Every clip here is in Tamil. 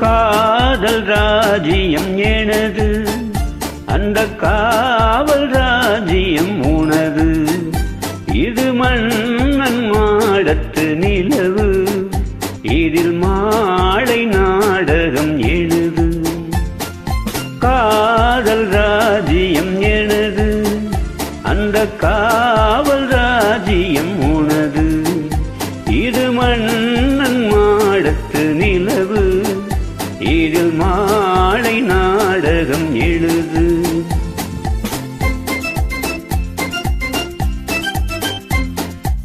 காதல் ராஜ்யம் எனது. அந்த காவல் ராஜ்யம் உனது. இது மன்னன் மாடத்து நிலவு. இதில் மாலை நாடகம் எழுது. காதல் ராஜ்யம் எனது. அந்த கா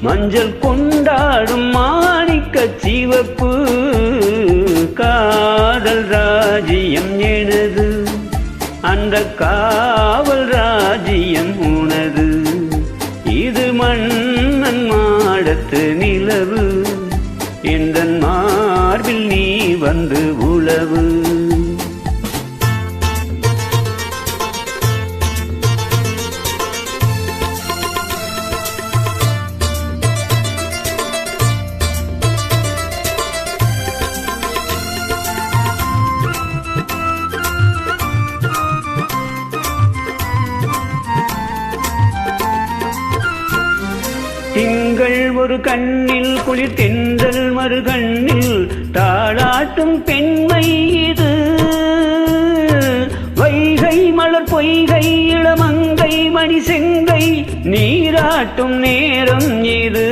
மஞ்சள் கொண்டாடும் மாணிக்க சிவப்பு. காதல் ராஜ்யம் எனது. அந்த காவல் ராஜ்யம் உனது. இது மன்னன் மாடத்து நிலவு. எந்த மார்பில் நீ வந்து உழவு. திங்கள் ஒரு கண்ணில் குளிர் தென்றல் மறு கண்ணில். தாளாட்டும் பெண்மை இது. வைகை மலர் பொய்கை இளமங்கை மணி செங்கை நீராட்டும் நேரம் இது.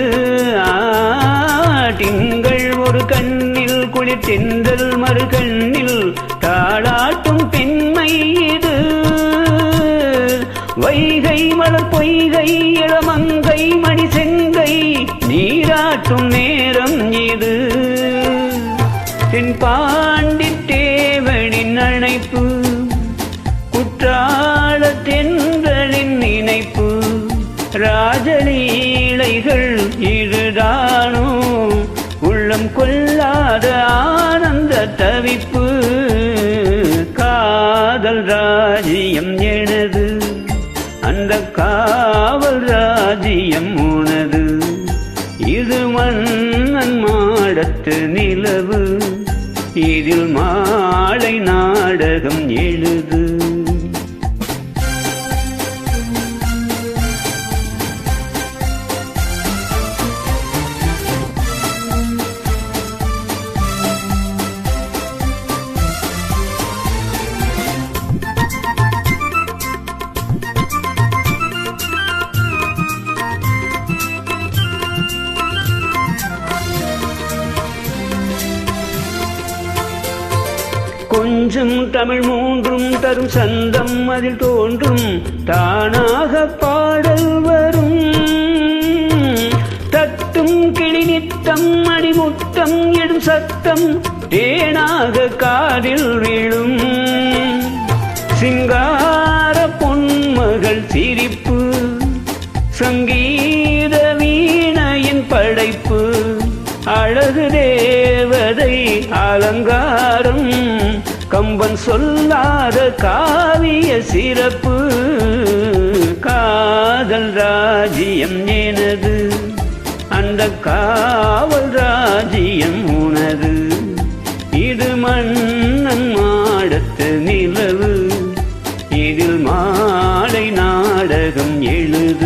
திங்கள் ஒரு கண்ணில் குளிர் தென்றல் மறு கண்ணில். தாளாட்டும் பெண்மை இது. வைகை மலர் பொய்கை இளமங்கை காட்டும் நேரம் இது. தென் பாண்டி தேவனின் அணைப்பு குற்றால தென்றலின் நினைப்பு ராஜலீலைகள் இதுதானோ? உள்ளம் கொல்லாத ஆனந்த தவிப்பு காதல் ராஜ்யம் எனது. அந்த காவல் ராஜ்யம் உனது. இது மன்னன் மாடத்து நிலவு. இதில் மாலை நாடகம் எழு கொஞ்சம் தமிழ் மூன்றும் தரும் சந்தம் அதில் தோன்றும் தானாக பாடல் வரும். தட்டும் கிளிநித்தம் அடிமுத்தம் எடும் சத்தம் தேனாக காதில் விழும். சிங்கார பொன்மகள் சிரிப்பு சங்கீத வீணையின் படைப்பு அழகு தேவதை அலங்காரம். கம்பன் சொல்லாத காவிய சிறப்பு. காதல் ராஜ்யம் எனது. அந்த காவல் ராஜ்யம் உனது. இது மன்னன் மாடத்து நிலவு. இதில் மாலை நாடகம் எழுது.